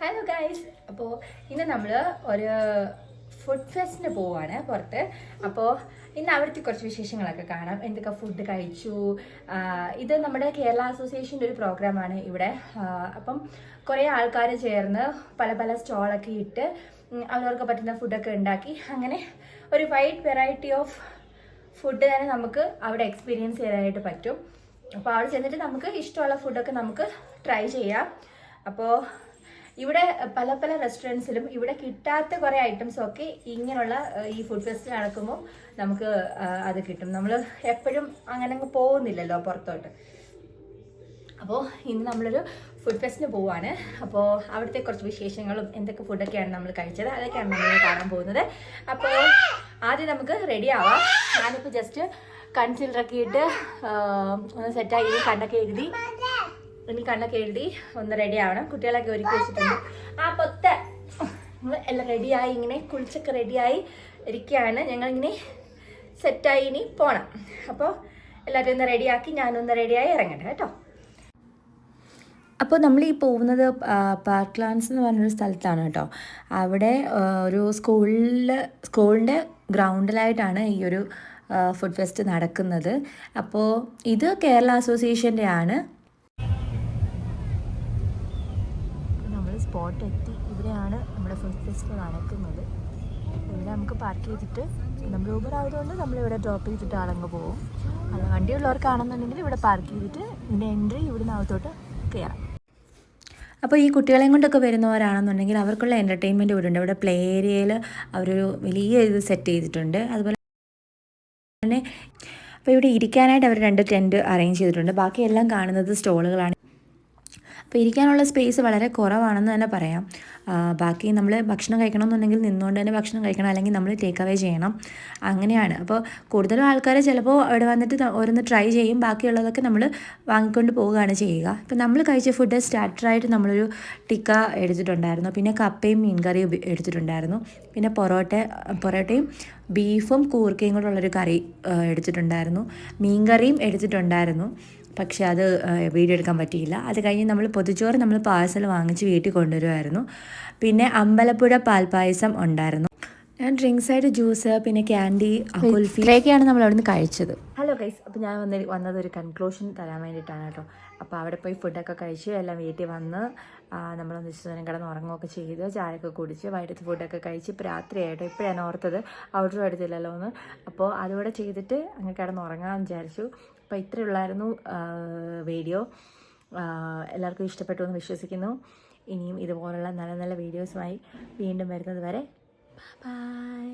Hello guys അപ്പോൾ ഇന്ന് നമ്മൾ ഒരു ഫുഡ് ഫെസ്റ്റിന് പോവാണ് പുറത്ത്. അപ്പോൾ ഇന്ന് അവിടുത്തെ കുറച്ച് വിശേഷങ്ങളൊക്കെ കാണാം. എന്തൊക്കെ ഫുഡ് കഴിച്ചു? ഇത് നമ്മുടെ കേരള അസോസിയേഷന്റെ ഒരു പ്രോഗ്രാമാണ് ഇവിടെ. അപ്പം കുറേ ആൾക്കാർ ചേർന്ന് പല പല സ്റ്റോളൊക്കെ ഇട്ട് അവരവർക്ക് പറ്റുന്ന ഫുഡൊക്കെ ഉണ്ടാക്കി. അങ്ങനെ ഒരു വൈഡ് വെറൈറ്റി ഓഫ് ഫുഡ് തന്നെ നമുക്ക് അവിടെ എക്സ്പീരിയൻസ് ചെയ്യാനായിട്ട് പറ്റും. അപ്പോൾ അവിടെ ചെന്നിട്ട് നമുക്ക് ഇഷ്ടമുള്ള ഫുഡൊക്കെ നമുക്ക് ട്രൈ ചെയ്യാം. അപ്പോൾ ഇവിടെ പല പല റെസ്റ്റോറന്റ്സിലും ഇവിടെ കിട്ടാത്ത കുറേ ഐറ്റംസും ഒക്കെ ഇങ്ങനെയുള്ള ഈ ഫുഡ് ഫെസ്റ്റ് നടക്കുമ്പോൾ നമുക്ക് അത് കിട്ടും. നമ്മൾ എപ്പോഴും അങ്ങനെ അങ്ങ് പോകുന്നില്ലല്ലോ പുറത്തോട്ട്. അപ്പോൾ ഇന്ന് നമ്മളൊരു ഫുഡ് ഫെസ്റ്റിന് പോവാണ്. അപ്പോൾ അവിടുത്തെ കുറച്ച് വിശേഷങ്ങളും എന്തൊക്കെ ഫുഡൊക്കെയാണ് നമ്മൾ കഴിച്ചത്? അതൊക്കെയാണ് നമ്മൾ കാണാൻ പോകുന്നത്. അപ്പോൾ ആദ്യം നമുക്ക് റെഡി ആവാം. ഞാനിപ്പോൾ ജസ്റ്റ് കൺസീലറൊക്കെ ഇട്ട് ഒന്ന് സെറ്റാക്കി കണ്ടൊക്കെ എഴുതി. ഇനി കണ്ണൊക്കെ എഴുതി ഒന്ന് റെഡി ആവണം. കുട്ടികളൊക്കെ ഒരുക്കി വെച്ചിട്ടുണ്ട്. ആ പൊത്ത. നമ്മൾ എല്ലാം റെഡിയായി ഇങ്ങനെ കുളിച്ചൊക്കെ റെഡിയായി ഇരിക്കുകയാണ്. ഞങ്ങളിങ്ങനെ സെറ്റായി ഇനി പോണം. അപ്പോൾ എല്ലാവരും ഒന്ന് റെഡിയാക്കി ഞാനൊന്ന് റെഡിയായി ഇറങ്ങട്ടെ കേട്ടോ. അപ്പോൾ നമ്മൾ ഈ പോകുന്നത് പാർക്ക് ലാൻസ് എന്ന് പറഞ്ഞൊരു സ്ഥലത്താണ് കേട്ടോ. അവിടെ ഒരു സ്കൂളിൽ സ്കൂളിന്റെ ഗ്രൗണ്ടിലായിട്ടാണ് ഈ ഒരു ഫുഡ് ഫെസ്റ്റ് നടക്കുന്നത്. അപ്പോൾ ഇത് കേരള അസോസിയേഷന്റെ ആണ്. സ്പോട്ട് എത്തി. ഇവിടെയാണ് നമ്മുടെ ഫുഡ് ഫെസ്റ്റ് നടക്കുന്നത്. ഇവിടെ നമുക്ക് പാർക്ക് ചെയ്തിട്ട് നമ്മൾ ഊബർ ആയതുകൊണ്ട് നമ്മളിവിടെ ഡ്രോപ്പ് ചെയ്തിട്ട് ആളങ്ങ് പോകും അല്ല വണ്ടിയുള്ളവർക്കാണെന്നുണ്ടെങ്കിൽ ഇവിടെ പാർക്ക് ചെയ്തിട്ട് ഇതിന്റെ എൻട്രി ഇവിടുന്ന് അകത്തോട്ട് കയറാം അപ്പോൾ ഈ കുട്ടികളെയും കൊണ്ടൊക്കെ വരുന്നവരാണെന്നുണ്ടെങ്കിൽ അവർക്കുള്ള എന്റർടൈൻമെന്റ് ഇവിടെ ഉണ്ട്. ഇവിടെ പ്ലേ ഏരിയയിൽ അവരൊരു വലിയ ഇത് സെറ്റ് ചെയ്തിട്ടുണ്ട്. അതുപോലെ തന്നെ അപ്പോൾ ഇവിടെ ഇരിക്കാനായിട്ട് അവർ രണ്ട് ടെന്റ് അറേഞ്ച് ചെയ്തിട്ടുണ്ട്. ബാക്കിയെല്ലാം കാണുന്നത് സ്റ്റോളുകളാണ് അപ്പോൾ ഇരിക്കാനുള്ള സ്പേസ് വളരെ കുറവാണെന്ന് തന്നെ പറയാം. ബാക്കി നമ്മൾ ഭക്ഷണം കഴിക്കണമെന്നുണ്ടെങ്കിൽ നിന്നുകൊണ്ട് തന്നെ ഭക്ഷണം കഴിക്കണം അല്ലെങ്കിൽ നമ്മൾ ടേക്ക് അവേ ചെയ്യണം. അങ്ങനെയാണ്. അപ്പോൾ കൂടുതലും ആൾക്കാർ ചിലപ്പോൾ അവിടെ വന്നിട്ട് ഓരോന്ന് ട്രൈ ചെയ്യും. ബാക്കിയുള്ളതൊക്കെ നമ്മൾ വാങ്ങിക്കൊണ്ട് പോവുകയാണ് ചെയ്യുക. ഇപ്പോൾ നമ്മൾ കഴിച്ച ഫുഡ് സ്റ്റാർട്ടറായിട്ട് നമ്മളൊരു ടിക്ക എടുത്തിട്ടുണ്ടായിരുന്നു. പിന്നെ കപ്പയും മീൻകറിയും കറിയും എടുത്തിട്ടുണ്ടായിരുന്നു. പിന്നെ പൊറോട്ട പൊറോട്ടയും ബീഫും കൂർക്കയും കൂടെ ഉള്ളൊരു കറി എടുത്തിട്ടുണ്ടായിരുന്നു. മീൻ കറിയും എടുത്തിട്ടുണ്ടായിരുന്നു. പക്ഷെ അത് വീഡിയോ എടുക്കാൻ പറ്റിയില്ല. അത് കഴിഞ്ഞ് നമ്മൾ പൊതിച്ചോറ് നമ്മൾ പാഴ്സൽ വാങ്ങിച്ച് വീട്ടിൽ കൊണ്ടുവരുമായിരുന്നു. പിന്നെ അമ്പലപ്പുഴ പാൽപ്പായസം ഉണ്ടായിരുന്നു. ഞാൻ ഡ്രിങ്ക്സ് ആയിട്ട് ജ്യൂസ് പിന്നെ ക്യാൻഡി കുൽഫി ഇത്രയൊക്കെയാണ് നമ്മൾ അവിടുന്ന് കഴിച്ചത്. ഗൈസ് അപ്പോൾ ഞാൻ വന്ന വന്നത് ഒരു കൺക്ലൂഷൻ തരാൻ വേണ്ടിയിട്ടാണ് കേട്ടോ. അപ്പോൾ അവിടെ പോയി ഫുഡൊക്കെ കഴിച്ച് എല്ലാം വീട്ടിൽ വന്ന് നമ്മൾ നേരം കിടന്ന് ഉറങ്ങുകയൊക്കെ ചെയ്ത് ചായയൊക്കെ കുടിച്ച് വൈകിട്ട് ഫുഡൊക്കെ കഴിച്ച് ഇപ്പോൾ രാത്രിയായിട്ടോ ഇപ്പോഴാണ് ഓർത്തത് ഔട്ടർ എടുത്തില്ലല്ലോ എന്ന്. അപ്പോൾ അതുകൂടെ ചെയ്തിട്ട് അങ്ങ് കിടന്ന് ഉറങ്ങാമെന്ന് വിചാരിച്ചു. അപ്പോൾ ഇത്രയേ ഉള്ളായിരുന്നു വീഡിയോ എല്ലാവർക്കും ഇഷ്ടപ്പെട്ടു എന്ന് വിശ്വസിക്കുന്നു. ഇനിയും ഇതുപോലുള്ള നല്ല നല്ല വീഡിയോസുമായി വീണ്ടും വരുന്നത് വരെ. ബൈ